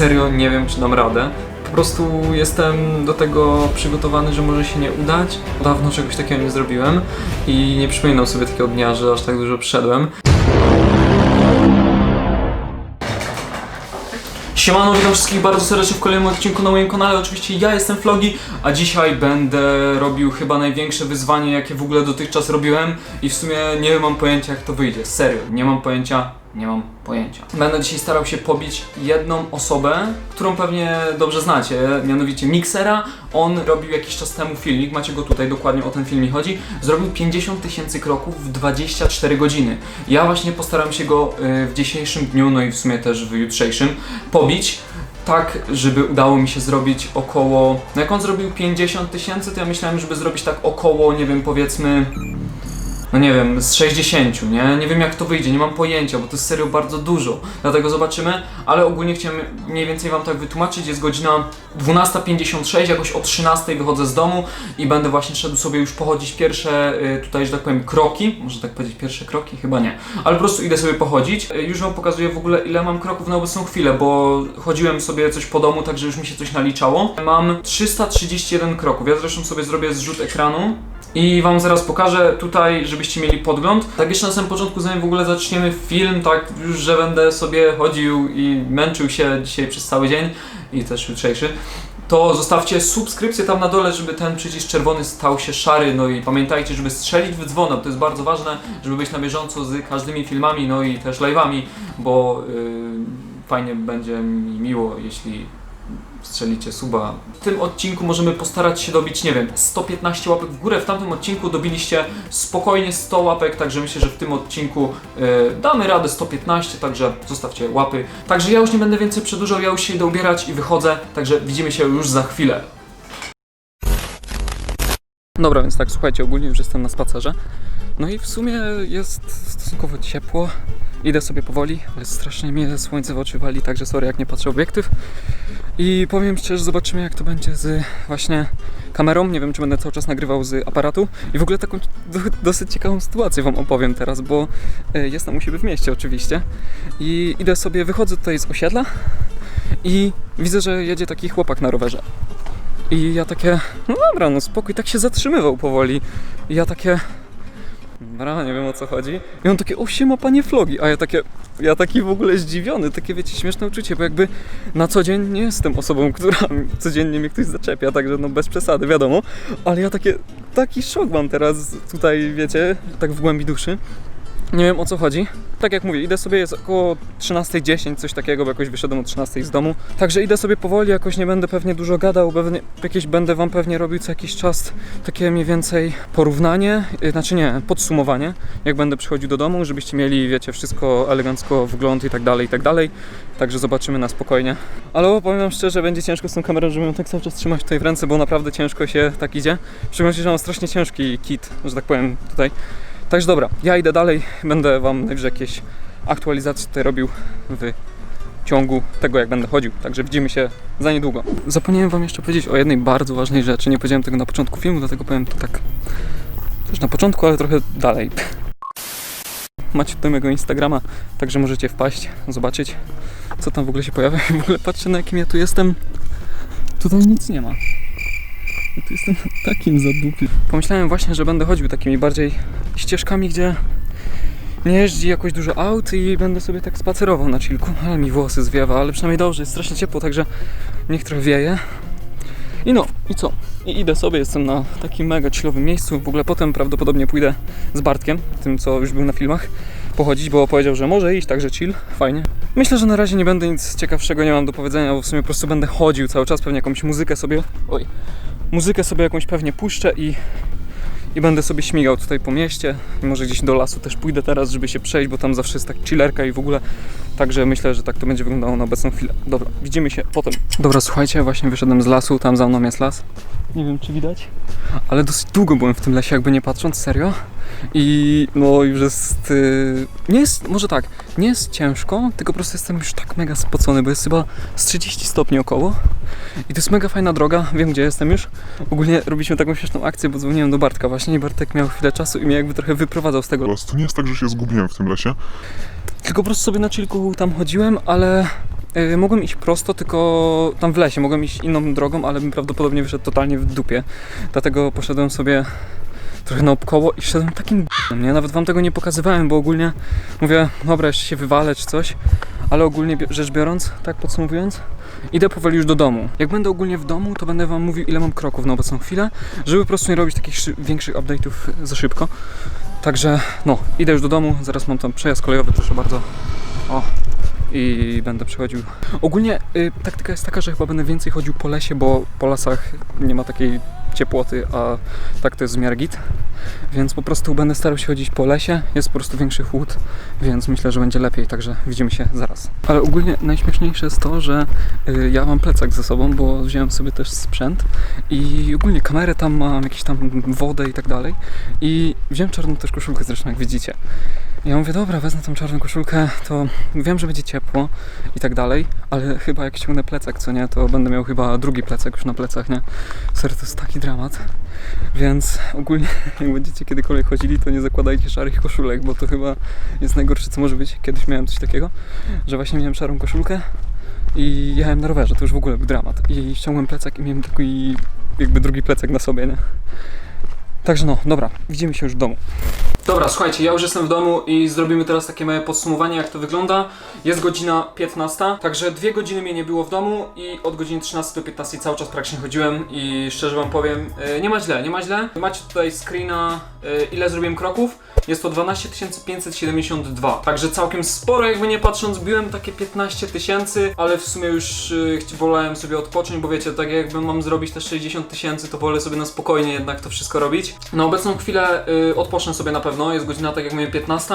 serio nie wiem, czy dam radę. Po prostu jestem do tego przygotowany, że może się nie udać. Dawno czegoś takiego nie zrobiłem i nie przypominam sobie takiego dnia, że aż tak dużo przyszedłem. Siemano, witam wszystkich bardzo serdecznie w kolejnym odcinku na moim kanale. Oczywiście ja jestem Flogi, a dzisiaj będę robił chyba największe wyzwanie, jakie w ogóle dotychczas robiłem i w sumie nie mam pojęcia jak to wyjdzie. Serio, nie mam pojęcia, nie mam pojęcia. Będę dzisiaj starał się pobić jedną osobę, którą pewnie dobrze znacie, mianowicie Mixera. On robił jakiś czas temu filmik, macie go tutaj, dokładnie o ten film mi chodzi. Zrobił 50 tysięcy kroków w 24 godziny. Ja właśnie postaram się go y, w dzisiejszym dniu, no i w sumie też w jutrzejszym, pobić tak, żeby udało mi się zrobić około. No jak on zrobił 50 tysięcy, to ja myślałem, żeby zrobić tak około, nie wiem, powiedzmy. No nie wiem, z 60, nie? Nie wiem jak to wyjdzie, nie mam pojęcia, bo to jest serio bardzo dużo. Dlatego zobaczymy, ale ogólnie chciałem mniej więcej wam tak wytłumaczyć. Jest godzina 12.56, jakoś o 13.00 wychodzę z domu i będę właśnie szedł sobie już pochodzić pierwsze, y, tutaj, że tak powiem, kroki. Może tak powiedzieć, pierwsze kroki? Chyba nie. Ale po prostu idę sobie pochodzić. Y, Już wam pokazuję w ogóle, ile mam kroków na obecną chwilę, bo chodziłem sobie coś po domu, także już mi się coś naliczało. Mam 331 kroków. Ja zresztą sobie zrobię zrzut ekranu. I wam zaraz pokażę tutaj, żebyście mieli podgląd. Tak jeszcze na samym początku, zanim w ogóle zaczniemy film, tak już, że będę sobie chodził i męczył się dzisiaj przez cały dzień i też jutrzejszy, to zostawcie subskrypcję tam na dole, żeby ten przycisk czerwony stał się szary. No i pamiętajcie, żeby strzelić w dzwona, to jest bardzo ważne, żeby być na bieżąco z każdymi filmami, no i też live'ami, bo yy, fajnie będzie mi miło, jeśli strzelicie suba. W tym odcinku możemy postarać się dobić, nie wiem, 115 łapek w górę. W tamtym odcinku dobiliście spokojnie 100 łapek, także myślę, że w tym odcinku y, damy radę 115, także zostawcie łapy. Także ja już nie będę więcej przedłużał, ja już się idę ubierać i wychodzę, także widzimy się już za chwilę. Dobra, więc tak, słuchajcie, ogólnie już jestem na spacerze. No i w sumie jest stosunkowo ciepło. Idę sobie powoli, ale strasznie mnie słońce w oczy wali, także sorry jak nie patrzę obiektyw. I powiem szczerze, zobaczymy jak to będzie z właśnie kamerą. Nie wiem, czy będę cały czas nagrywał z aparatu. I w ogóle taką do, dosyć ciekawą sytuację Wam opowiem teraz, bo e, jestem u siebie w mieście oczywiście. I idę sobie, wychodzę tutaj z osiedla i widzę, że jedzie taki chłopak na rowerze. I ja takie, no dobra, no spokój, tak się zatrzymywał powoli. I ja takie, dobra, nie wiem o co chodzi. I on takie, o siema panie vlogi, a ja takie, ja taki w ogóle zdziwiony, takie wiecie, śmieszne uczucie, bo jakby na co dzień nie jestem osobą, która codziennie mnie ktoś zaczepia, także no bez przesady, wiadomo. Ale ja takie, taki szok mam teraz tutaj, wiecie, tak w głębi duszy. Nie wiem o co chodzi. Tak jak mówię, idę sobie, jest około 13.10, coś takiego, bo jakoś wyszedłem o 13.00 z domu. Także idę sobie powoli, jakoś nie będę pewnie dużo gadał, pewnie, jakieś będę Wam pewnie robił co jakiś czas takie mniej więcej porównanie, yy, znaczy nie, podsumowanie, jak będę przychodził do domu, żebyście mieli, wiecie, wszystko elegancko, wgląd i tak dalej, i tak dalej. Także zobaczymy na spokojnie. Ale powiem wam szczerze, będzie ciężko z tą kamerą, żeby ją tak cały czas trzymać tutaj w ręce, bo naprawdę ciężko się tak idzie. W szczególności, że mam strasznie ciężki kit, że tak powiem, tutaj. Także dobra, ja idę dalej, będę Wam najwyżej jakieś aktualizacje tutaj robił w ciągu tego, jak będę chodził. Także widzimy się za niedługo. Zapomniałem Wam jeszcze powiedzieć o jednej bardzo ważnej rzeczy. Nie powiedziałem tego na początku filmu, dlatego powiem to tak też na początku, ale trochę dalej. Macie tutaj mojego Instagrama, także możecie wpaść, zobaczyć, co tam w ogóle się pojawia. W ogóle patrzcie, na jakim ja tu jestem. Tutaj nic nie ma. Ja tu jestem na takim zadupie. Pomyślałem właśnie, że będę chodził takimi bardziej ścieżkami, gdzie nie jeździ jakoś dużo aut i będę sobie tak spacerował na chillku. Ale mi włosy zwiewa, ale przynajmniej dobrze, jest strasznie ciepło, także niech trochę wieje. I no, i co? I idę sobie, jestem na takim mega chillowym miejscu. W ogóle potem prawdopodobnie pójdę z Bartkiem, tym co już był na filmach, pochodzić, bo powiedział, że może iść, także chill, fajnie. Myślę, że na razie nie będę nic ciekawszego, nie mam do powiedzenia, bo w sumie po prostu będę chodził cały czas, pewnie jakąś muzykę sobie, oj, muzykę sobie jakąś pewnie puszczę i, i będę sobie śmigał tutaj po mieście. I może gdzieś do lasu też pójdę teraz, żeby się przejść, bo tam zawsze jest tak chillerka i w ogóle. Także myślę, że tak to będzie wyglądało na obecną chwilę. Dobra, widzimy się potem. Dobra, słuchajcie, właśnie wyszedłem z lasu, tam za mną jest las. Nie wiem, czy widać, ale dosyć długo byłem w tym lesie, jakby nie patrząc, serio. I no już jest, y, nie jest, może tak, nie jest ciężko, tylko po prostu jestem już tak mega spocony, bo jest chyba z 30 stopni około. I to jest mega fajna droga, wiem gdzie jestem już. Ogólnie robiliśmy taką śmieszną akcję, bo dzwoniłem do Bartka właśnie i Bartek miał chwilę czasu i mnie jakby trochę wyprowadzał z tego Was. To nie jest tak, że się zgubiłem w tym lesie. tylko po prostu sobie na chillku tam chodziłem, ale y, mogłem iść prosto, tylko tam w lesie. Mogłem iść inną drogą, ale bym prawdopodobnie wyszedł totalnie w dupie. Dlatego poszedłem sobie trochę naokoło i szedłem takim g***em, nie? Nawet wam tego nie pokazywałem, bo ogólnie mówię, dobra, jeszcze się wywalę czy coś, ale ogólnie rzecz biorąc, tak podsumowując, idę powoli już do domu. Jak będę ogólnie w domu, to będę wam mówił, ile mam kroków na obecną chwilę, żeby po prostu nie robić takich szy- większych update'ów za szybko. Także no, idę już do domu, zaraz mam tam przejazd kolejowy, proszę bardzo. O, i będę przechodził. Ogólnie y, taktyka jest taka, że chyba będę więcej chodził po lesie, bo po lasach nie ma takiej ciepłoty, a tak to jest w git. Więc po prostu będę starał się chodzić po lesie, jest po prostu większy chłód, więc myślę, że będzie lepiej, także widzimy się zaraz. Ale ogólnie najśmieszniejsze jest to, że y, ja mam plecak ze sobą, bo wziąłem sobie też sprzęt i ogólnie kamerę tam mam, jakieś tam wodę i tak dalej. I wziąłem czarną też koszulkę zresztą, jak widzicie. Ja mówię, dobra, wezmę tą czarną koszulkę, to wiem, że będzie ciepło i tak dalej, ale chyba jak ściągnę plecak, co nie, to będę miał chyba drugi plecak już na plecach, nie? Serio, to jest taki dramat. Więc ogólnie, jak będziecie kiedykolwiek chodzili, to nie zakładajcie szarych koszulek, bo to chyba jest najgorsze, co może być. Kiedyś miałem coś takiego, że właśnie miałem szarą koszulkę i jechałem na rowerze, to już w ogóle był dramat. I ściągłem plecak i miałem taki jakby drugi plecak na sobie, nie? Także no, dobra, widzimy się już w domu. Dobra, słuchajcie, ja już jestem w domu i zrobimy teraz takie małe podsumowanie, jak to wygląda. Jest godzina 15, także dwie godziny mnie nie było w domu i od godziny 13 do 15 cały czas praktycznie chodziłem i szczerze wam powiem, e, nie ma źle, nie ma źle. Macie tutaj screena, e, ile zrobiłem kroków. Jest to 12 572, także całkiem sporo, jakby nie patrząc, biłem takie 15 tysięcy, ale w sumie już chci- wolałem sobie odpocząć, bo wiecie, tak jakby mam zrobić te 60 tysięcy, to wolę sobie na spokojnie jednak to wszystko robić. Na obecną chwilę odpocznę sobie na pewno, jest godzina tak jak mówię 15,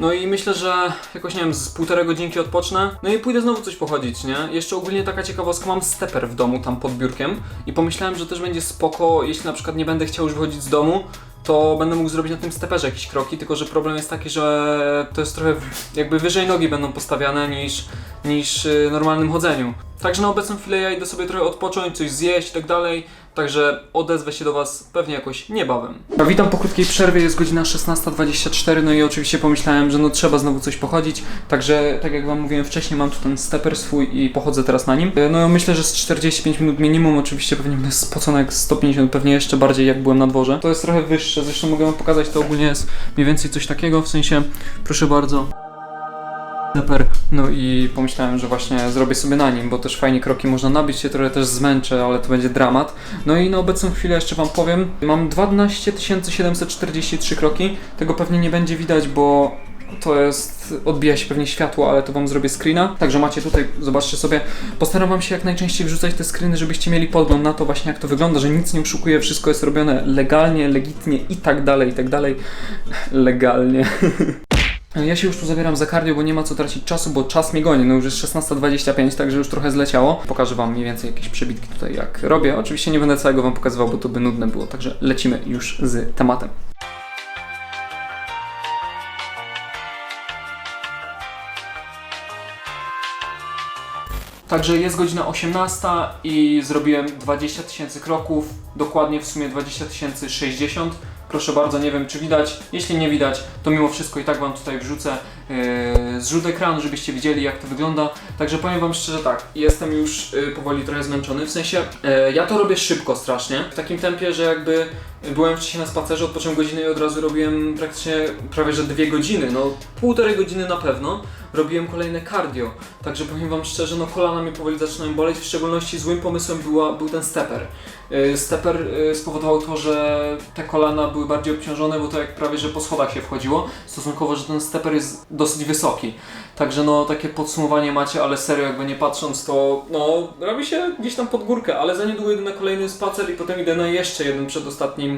no i myślę, że jakoś nie wiem, z półtorej godzinki odpocznę, no i pójdę znowu coś pochodzić, nie? Jeszcze ogólnie taka ciekawostka, mam steper w domu tam pod biurkiem i pomyślałem, że też będzie spoko, jeśli na przykład nie będę chciał już wychodzić z domu, to będę mógł zrobić na tym steperze jakieś kroki, tylko że problem jest taki, że to jest trochę jakby wyżej nogi będą postawiane niż, niż y, normalnym chodzeniu. Także na obecną chwilę ja idę sobie trochę odpocząć, coś zjeść i tak dalej, także odezwę się do Was pewnie jakoś niebawem. Witam po krótkiej przerwie, jest godzina 16.24, no i oczywiście pomyślałem, że no trzeba znowu coś pochodzić, także tak jak Wam mówiłem wcześniej, mam tu ten steper swój i pochodzę teraz na nim. No myślę, że z 45 minut minimum, oczywiście pewnie będę spocony jak 150, pewnie jeszcze bardziej jak byłem na dworze. To jest trochę wyższe, zresztą mogę Wam pokazać, to ogólnie jest mniej więcej coś takiego, w sensie, proszę bardzo, No i pomyślałem, że właśnie zrobię sobie na nim, bo też fajnie kroki można nabić, się trochę też zmęczę, ale to będzie dramat. No i na obecną chwilę jeszcze Wam powiem, mam 12 743 kroki, tego pewnie nie będzie widać, bo to jest, odbija się pewnie światło, ale to Wam zrobię screena. Także macie tutaj, zobaczcie sobie. Postaram Wam się jak najczęściej wrzucać te screeny, żebyście mieli podgląd na to właśnie jak to wygląda, że nic nie oszukuję, wszystko jest robione legalnie, legitnie i tak dalej, i tak dalej. Legalnie. Ja się już tu zabieram za kardio, bo nie ma co tracić czasu, bo czas mnie goni. No już jest 16.25, także już trochę zleciało. Pokażę Wam mniej więcej jakieś przebitki tutaj, jak robię. Oczywiście nie będę całego Wam pokazywał, bo to by nudne było, także lecimy już z tematem. Także jest godzina 18 i zrobiłem 20 tysięcy kroków, dokładnie w sumie 20 tysięcy 60. Proszę bardzo, nie wiem czy widać. Jeśli nie widać, to mimo wszystko i tak Wam tutaj wrzucę yy, zrzut ekranu, żebyście widzieli jak to wygląda. Także powiem Wam szczerze tak, jestem już yy, powoli trochę zmęczony. W sensie yy, ja to robię szybko strasznie. W takim tempie, że jakby byłem wcześniej na spacerze, odpocząłem godzinę i od razu robiłem praktycznie prawie że dwie godziny, no półtorej godziny na pewno. Robiłem kolejne cardio, także powiem Wam szczerze, no kolana mnie powoli zaczynają boleć, w szczególności złym pomysłem była, był ten steper. Yy, Steper yy, spowodował to, że te kolana były bardziej obciążone, bo to jak prawie, że po schodach się wchodziło, stosunkowo, że ten steper jest dosyć wysoki. Także no takie podsumowanie macie, ale serio jakby nie patrząc to no robi się gdzieś tam pod górkę, ale za niedługo idę na kolejny spacer i potem idę na jeszcze jeden przed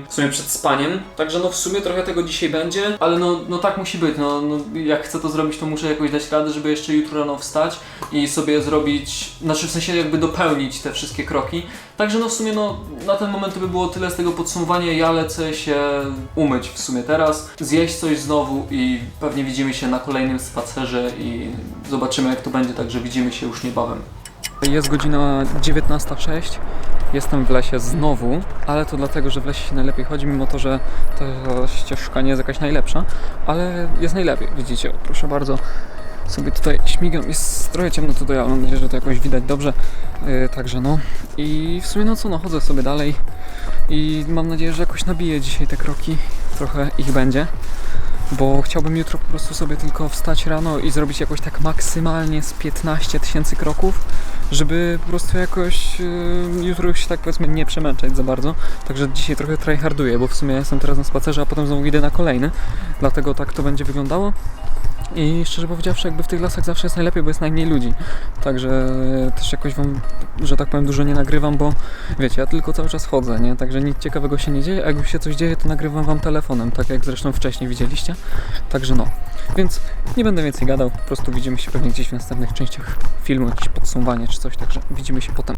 w sumie przed spaniem. Także no w sumie trochę tego dzisiaj będzie, ale no, no tak musi być, no, no jak chcę to zrobić to muszę jakoś dać radę, żeby jeszcze jutro rano wstać i sobie zrobić, znaczy w sensie jakby dopełnić te wszystkie kroki, Także no w sumie no na ten moment to by było tyle z tego podsumowania. Ja lecę się umyć w sumie teraz, zjeść coś znowu i pewnie widzimy się na kolejnym spacerze i zobaczymy jak to będzie, także widzimy się już niebawem. Jest godzina 19.06. Jestem w lesie znowu, ale to dlatego, że w lesie się najlepiej chodzi, mimo to, że ta ścieżka nie jest jakaś najlepsza, ale jest najlepiej. Widzicie, proszę bardzo, sobie tutaj śmigam. Jest trochę ciemno tutaj, ale mam nadzieję, że to jakoś widać dobrze. Yy, także no. I w sumie no co, no chodzę sobie dalej i mam nadzieję, że jakoś nabiję dzisiaj te kroki. Trochę ich będzie. Bo chciałbym jutro po prostu sobie tylko wstać rano i zrobić jakoś tak maksymalnie z 15 tysięcy kroków, żeby po prostu jakoś yy, jutro już się tak powiedzmy nie przemęczać za bardzo. Także dzisiaj trochę tryharduję, bo w sumie jestem teraz na spacerze, a potem znowu idę na kolejny. Dlatego tak to będzie wyglądało. I szczerze powiedziawszy, jakby w tych lasach zawsze jest najlepiej, bo jest najmniej ludzi. Także też jakoś wam, że tak powiem, dużo nie nagrywam, bo wiecie, ja tylko cały czas chodzę, nie? Także nic ciekawego się nie dzieje. A jakby się coś dzieje, to nagrywam wam telefonem, tak jak zresztą wcześniej widzieliście. Także no. Więc nie będę więcej gadał, po prostu widzimy się pewnie gdzieś w następnych częściach filmu, jakieś podsumowanie czy coś, także widzimy się potem.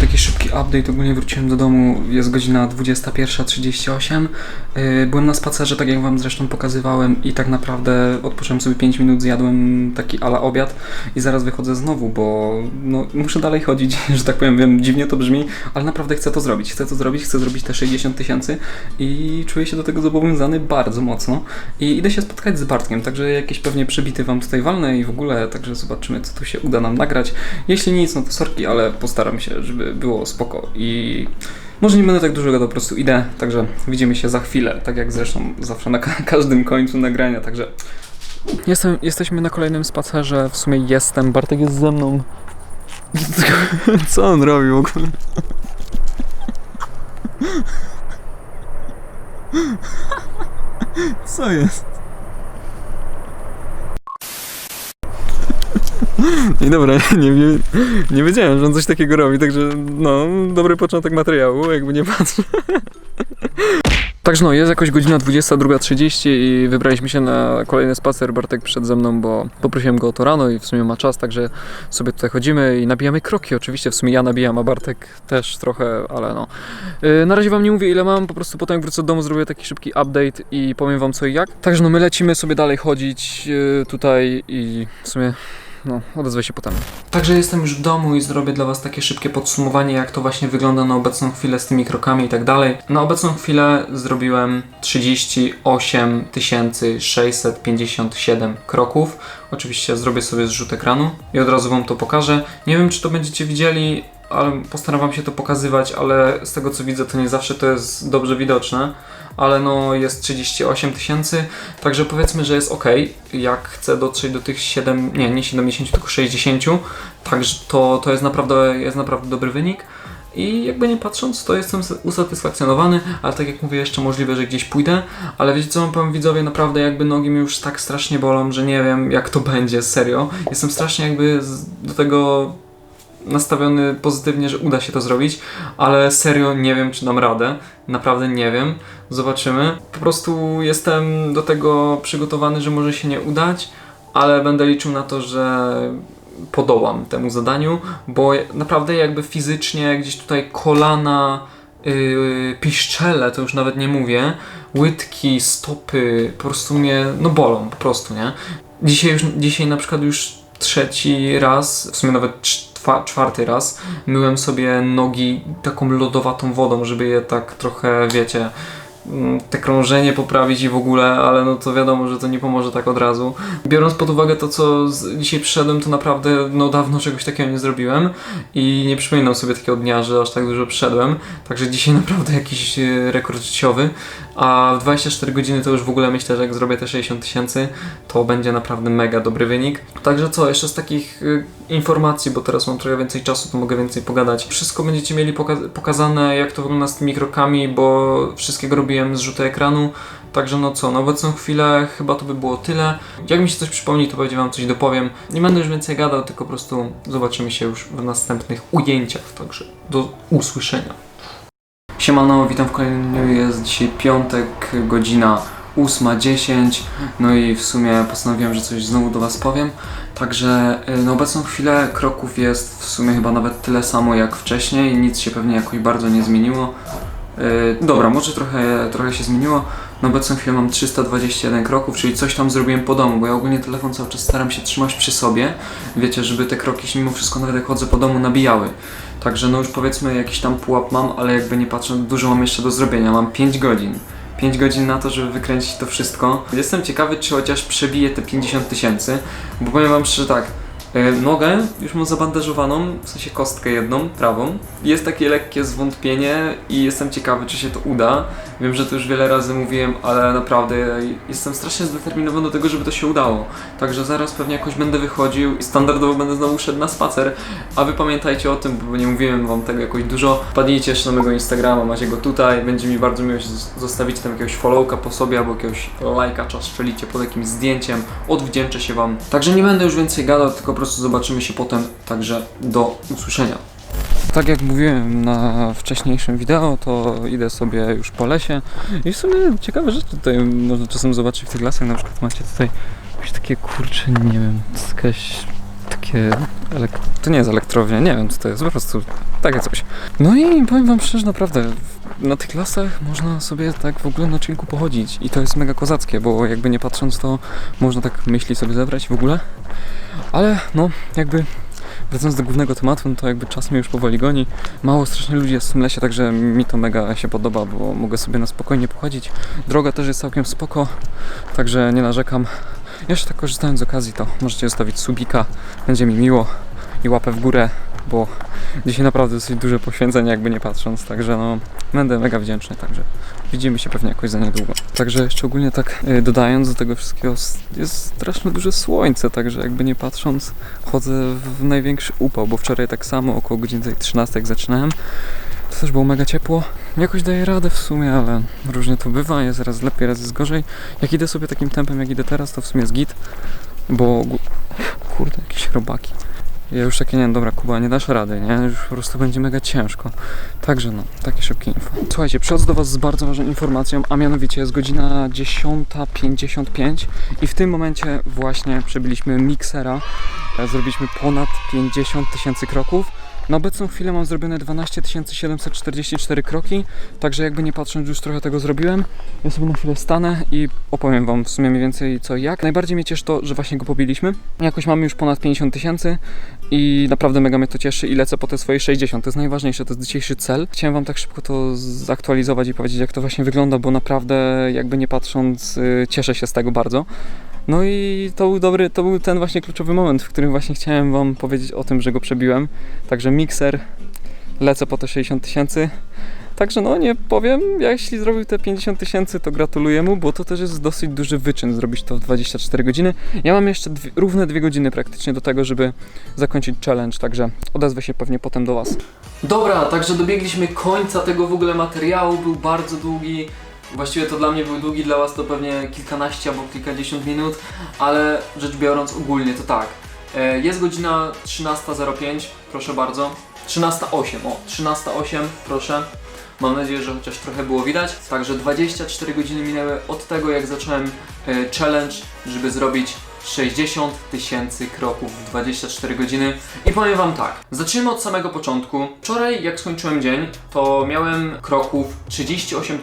Taki szybki update, ogólnie wróciłem do domu, jest godzina 21.38. Yy, Byłem na spacerze, tak jak wam zresztą pokazywałem i tak naprawdę odpocząłem sobie 5 minut, zjadłem taki ala obiad i zaraz wychodzę znowu, bo no, muszę dalej chodzić, że tak powiem, wiem, dziwnie to brzmi, ale naprawdę chcę to zrobić, chcę to zrobić, chcę zrobić te 60 tysięcy i czuję się do tego zobowiązany bardzo mocno i idę się spotkać z Bartkiem, także jakieś pewnie przebity wam tutaj walne i w ogóle, także zobaczymy, co tu się uda nam nagrać. Jeśli nic, no to sorki, ale postaram się, żeby było spoko i może nie będę tak dużo gadał, po prostu idę, także widzimy się za chwilę, tak jak zresztą zawsze na ka- każdym końcu nagrania, także Jestem, jesteśmy na kolejnym spacerze, w sumie jestem, Bartek jest ze mną. Co on robi w ogóle? Co jest? I dobra, nie, nie, nie wiedziałem, że on coś takiego robi, także no, dobry początek materiału, jakby nie patrzę. Także no, jest jakoś godzina 22.30 i wybraliśmy się na kolejny spacer. Bartek przed ze mną, bo poprosiłem go o to rano i w sumie ma czas, także sobie tutaj chodzimy i nabijamy kroki. Oczywiście w sumie ja nabijam, a Bartek też trochę, ale no. Yy, na razie wam nie mówię ile mam, po prostu potem jak wrócę do domu zrobię taki szybki update i powiem wam co i jak. Także no my lecimy sobie dalej chodzić yy, tutaj i w sumie no, odezwę się potem. Także jestem już w domu i zrobię dla Was takie szybkie podsumowanie, jak to właśnie wygląda na obecną chwilę z tymi krokami i tak dalej. Na obecną chwilę zrobiłem 38 657 kroków. Oczywiście zrobię sobie zrzut ekranu i od razu Wam to pokażę. Nie wiem, czy to będziecie widzieli, ale postaram się to pokazywać, ale z tego co widzę, to nie zawsze to jest dobrze widoczne. Ale no jest 38 tysięcy, także powiedzmy, że jest ok. Jak chcę dotrzeć do tych 7, nie, nie 70, tylko 60, także to, to jest, naprawdę, jest naprawdę dobry wynik. I jakby nie patrząc, to jestem usatysfakcjonowany, ale tak jak mówię, jeszcze możliwe, że gdzieś pójdę. Ale wiecie co wam powiem widzowie, naprawdę jakby nogi mi już tak strasznie bolą, że nie wiem jak to będzie, serio. Jestem strasznie jakby do tego nastawiony pozytywnie, że uda się to zrobić, ale serio nie wiem, czy dam radę. Naprawdę nie wiem. Zobaczymy. Po prostu jestem do tego przygotowany, że może się nie udać, ale będę liczył na to, że podołam temu zadaniu, bo naprawdę jakby fizycznie gdzieś tutaj kolana, yy, piszczele, to już nawet nie mówię, łydki, stopy, po prostu mnie, no bolą po prostu, nie? Dzisiaj już, dzisiaj na przykład już trzeci raz, w sumie nawet czwa, czwarty raz, myłem sobie nogi taką lodowatą wodą, żeby je tak trochę, wiecie, mm, te krążenie poprawić i w ogóle, ale no to wiadomo, że to nie pomoże tak od razu. Biorąc pod uwagę to, co dzisiaj przyszedłem, to naprawdę no dawno czegoś takiego nie zrobiłem i nie przypominam sobie takiego dnia, że aż tak dużo przyszedłem. Także dzisiaj naprawdę jakiś e, rekord życiowy, a w 24 godziny to już w ogóle myślę, że jak zrobię te 60 tysięcy, to będzie naprawdę mega dobry wynik. Także co, jeszcze z takich y, informacji, bo teraz mam trochę więcej czasu, to mogę więcej pogadać. Wszystko będziecie mieli poka- pokazane, jak to wygląda z tymi krokami, bo wszystkiego robiłem z rzutu ekranu. Także no co, na obecną chwilę chyba to by było tyle. Jak mi się coś przypomni, to będzie wam coś dopowiem. Nie będę już więcej gadał, tylko po prostu zobaczymy się już w następnych ujęciach. Także do usłyszenia. Siemano, witam w kolejnym. Jest dzisiaj piątek, godzina 8.10. No i w sumie postanowiłem, że coś znowu do Was powiem. Także y, na obecną chwilę kroków jest w sumie chyba nawet tyle samo jak wcześniej. Nic się pewnie jakoś bardzo nie zmieniło. Y, Dobra, może trochę, trochę się zmieniło. Na obecną chwilę mam 321 kroków, czyli coś tam zrobiłem po domu, bo ja ogólnie telefon cały czas staram się trzymać przy sobie. Wiecie, żeby te kroki się mimo wszystko nawet jak chodzę po domu nabijały. Także no już powiedzmy jakiś tam pułap mam, ale jakby nie patrząc, dużo mam jeszcze do zrobienia. Mam 5 godzin. 5 godzin na to, żeby wykręcić to wszystko. Jestem ciekawy, czy chociaż przebiję te 50 tysięcy, bo powiem wam szczerze tak, nogę już mam zabandażowaną, w sensie kostkę jedną, prawą. Jest takie lekkie zwątpienie i jestem ciekawy, czy się to uda. Wiem, że to już wiele razy mówiłem, ale naprawdę jestem strasznie zdeterminowany do tego, żeby to się udało. Także zaraz pewnie jakoś będę wychodził i standardowo będę znowu szedł na spacer. A wy pamiętajcie o tym, bo nie mówiłem wam tego jakoś dużo. Wpadnijcie jeszcze na mojego Instagrama, macie go tutaj. Będzie mi bardzo miło, zostawicie tam jakiegoś followka po sobie albo jakiegoś lajka, czas strzelicie pod jakimś zdjęciem. Odwdzięczę się wam. Także nie będę już więcej gadał, tylko prostu zobaczymy się potem. Także do usłyszenia. Tak jak mówiłem na wcześniejszym wideo, to idę sobie już po lesie i w sumie ciekawe rzeczy tutaj można czasem zobaczyć w tych lasach. Na przykład macie tutaj jakieś takie kurcze, nie wiem, jakaś takie. To nie jest elektrownia, nie wiem co to jest, po prostu takie coś. No i powiem wam szczerze, naprawdę na tych lasach można sobie tak w ogóle na chillku pochodzić i to jest mega kozackie, bo jakby nie patrząc to można tak myśli sobie zebrać w ogóle. Ale no, jakby wracając do głównego tematu, no to jakby czas mnie już powoli goni. Mało strasznie ludzi jest w tym lesie, także mi to mega się podoba, bo mogę sobie na spokojnie pochodzić. Droga też jest całkiem spoko, także nie narzekam. Jeszcze tak korzystając z okazji, to możecie zostawić subika, będzie mi miło i łapę w górę, bo dzisiaj naprawdę dosyć duże poświęcenie, jakby nie patrząc, także no będę mega wdzięczny, także widzimy się pewnie jakoś za niedługo. Także jeszcze ogólnie tak y, dodając do tego wszystkiego, jest strasznie duże słońce, także jakby nie patrząc, chodzę w największy upał, bo wczoraj tak samo około godziny tej 13 jak zaczynałem, to też było mega ciepło. Jakoś daję radę w sumie, ale różnie to bywa, jest raz lepiej, raz jest gorzej. Jak idę sobie takim tempem, jak idę teraz, to w sumie jest git, bo... Kurde, jakieś robaki. Ja już takie, nie wiem, dobra Kuba, nie dasz rady, nie? Już po prostu będzie mega ciężko. Także no, takie szybkie info. Słuchajcie, przychodzę do Was z bardzo ważną informacją, a mianowicie jest godzina 10.55 i w tym momencie właśnie przebiliśmy miksera. E, Zrobiliśmy ponad 50 tysięcy kroków. Na obecną chwilę mam zrobione 12 744 kroki, także jakby nie patrząc już trochę tego zrobiłem. Ja sobie na chwilę stanę i opowiem Wam w sumie mniej więcej co i jak. Najbardziej mnie cieszy to, że właśnie go pobiliśmy. Jakoś mamy już ponad 50 tysięcy i naprawdę mega mnie to cieszy i lecę po te swoje 60. To jest najważniejsze, to jest dzisiejszy cel. Chciałem Wam tak szybko to zaktualizować i powiedzieć jak to właśnie wygląda, bo naprawdę jakby nie patrząc y, cieszę się z tego bardzo. No i to był dobry, to był ten właśnie kluczowy moment, w którym właśnie chciałem Wam powiedzieć o tym, że go przebiłem. Także mikser, lecę po te 60 tysięcy. Także no nie powiem, jeśli zrobił te 50 tysięcy, to gratuluję mu, bo to też jest dosyć duży wyczyn zrobić to w 24 godziny. Ja mam jeszcze dwie, równe dwie godziny praktycznie do tego, żeby zakończyć challenge, także odezwę się pewnie potem do Was. Dobra, także dobiegliśmy końca tego w ogóle materiału, był bardzo długi. Właściwie to dla mnie był długi, dla Was to pewnie kilkanaście albo kilkadziesiąt minut, ale rzecz biorąc ogólnie to tak. E, Jest godzina 13.05, proszę bardzo. 13.08, o, 13.08, proszę. Mam nadzieję, że chociaż trochę było widać. Także 24 godziny minęły od tego, jak zacząłem e, challenge, żeby zrobić 60 tysięcy kroków w 24 godziny. I powiem Wam tak, zacznijmy od samego początku. Wczoraj, jak skończyłem dzień, to miałem kroków 38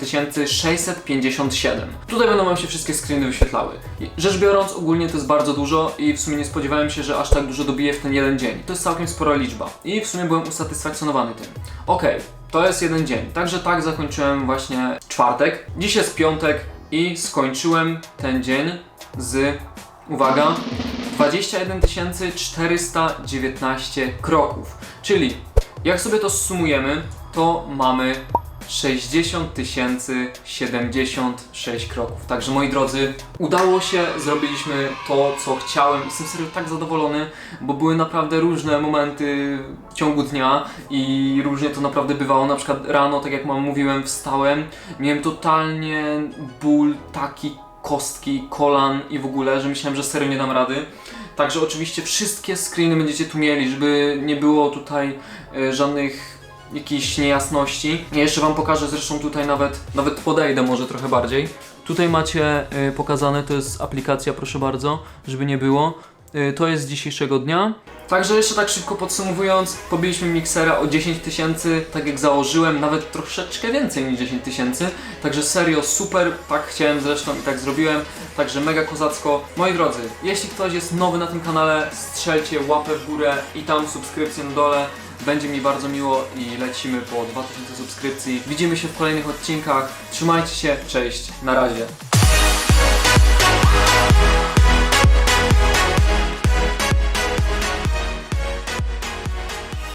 657. Tutaj będą Wam się wszystkie screeny wyświetlały. Rzecz biorąc, ogólnie to jest bardzo dużo i w sumie nie spodziewałem się, że aż tak dużo dobiję w ten jeden dzień. To jest całkiem spora liczba i w sumie byłem usatysfakcjonowany tym. Okej, To jest jeden dzień. Także tak zakończyłem właśnie czwartek. Dziś jest piątek i skończyłem ten dzień z, uwaga, 21 419 kroków. Czyli jak sobie to sumujemy, to mamy 60 076 kroków. Także moi drodzy, udało się, zrobiliśmy to, co chciałem. Jestem serio tak zadowolony, bo były naprawdę różne momenty w ciągu dnia i różnie to naprawdę bywało. Na przykład rano, tak jak mam mówiłem, wstałem, miałem totalnie ból taki kostki, kolan i w ogóle, że myślałem, że serio nie dam rady. Także oczywiście wszystkie screeny będziecie tu mieli, żeby nie było tutaj e, żadnych jakichś niejasności. Ja jeszcze Wam pokażę, zresztą tutaj nawet, nawet podejdę może trochę bardziej. Tutaj macie e, pokazane, to jest aplikacja, proszę bardzo, żeby nie było. E, to jest z dzisiejszego dnia. Także jeszcze tak szybko podsumowując, pobiliśmy miksera o 10 tysięcy, tak jak założyłem, nawet troszeczkę więcej niż 10 tysięcy. Także serio super, tak chciałem zresztą i tak zrobiłem. Także mega kozacko. Moi drodzy, jeśli ktoś jest nowy na tym kanale, strzelcie łapę w górę i tam subskrypcję na dole. Będzie mi bardzo miło i lecimy po 2000 subskrypcji. Widzimy się w kolejnych odcinkach. Trzymajcie się, cześć, na razie.